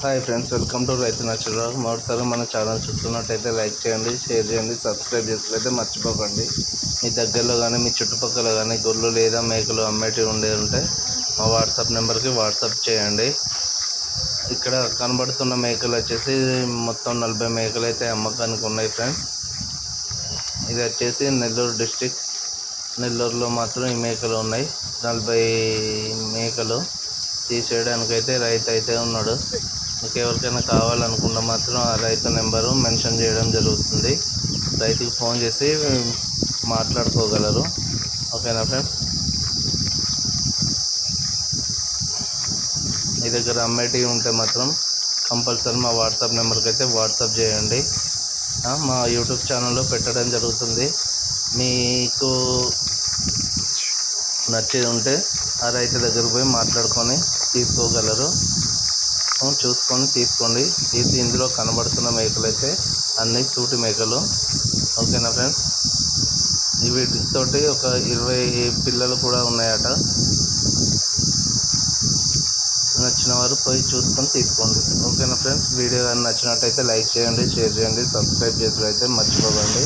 Hi friends welcome to రైతు నచ్చరా మరోసారి మన ఛానల్ చూస్తున్నట్టయితే లైక్ చేయండి షేర్ చేయండి సబ్స్క్రైబ్ చేసినట్లయితే మర్చిపోకండి. మీ దగ్గరలో కానీ మీ చుట్టుపక్కల కానీ గొర్రెలు లేదా మేకలు అమ్మేటివి ఉండే ఉంటే మా వాట్సాప్ నెంబర్కి వాట్సాప్ చేయండి. ఇక్కడ కనబడుతున్న మేకలు వచ్చేసి మొత్తం నలభై మేకలు అయితే అమ్మకానికి ఉన్నాయి ఫ్రెండ్స్. ఇది వచ్చేసి నెల్లూరు డిస్టిక్ నెల్లూరులో మాత్రం ఈ మేకలు ఉన్నాయి. నలభై మేకలు తీసేయడానికైతే రైతు అయితే ఉన్నాడు. మీకు ఎవరికైనా కావాలనుకున్న మాత్రం ఆ రైతు నెంబరు మెన్షన్ చేయడం జరుగుతుంది. రైతుకి ఫోన్ చేసి మాట్లాడుకోగలరు. ఓకేనా ఫ్రెండ్స్? మీ దగ్గర అమ్మేటివి ఉంటే మాత్రం కంపల్సరీ మా వాట్సాప్ నెంబర్కి అయితే వాట్సాప్ చేయండి. మా యూట్యూబ్ ఛానల్లో పెట్టడం జరుగుతుంది. మీకు నచ్చేది ఉంటే ఆ రైతు దగ్గర పోయి మాట్లాడుకొని తీసుకోగలరు. చూసుకొని తీసుకోండి. ఇది ఇందులో కనబడుతున్న మేకలు అయితే అన్ని సూటి మేకలు. ఓకేనా ఫ్రెండ్స్? వీటితోటి ఒక ఇరవై పిల్లలు కూడా ఉన్నాయట. నచ్చిన వారు పోయి చూసుకొని తీసుకోండి. ఓకేనా ఫ్రెండ్స్? వీడియో కానీ నచ్చినట్టయితే లైక్ చేయండి షేర్ చేయండి సబ్స్క్రైబ్ అయితే మర్చిపోకండి.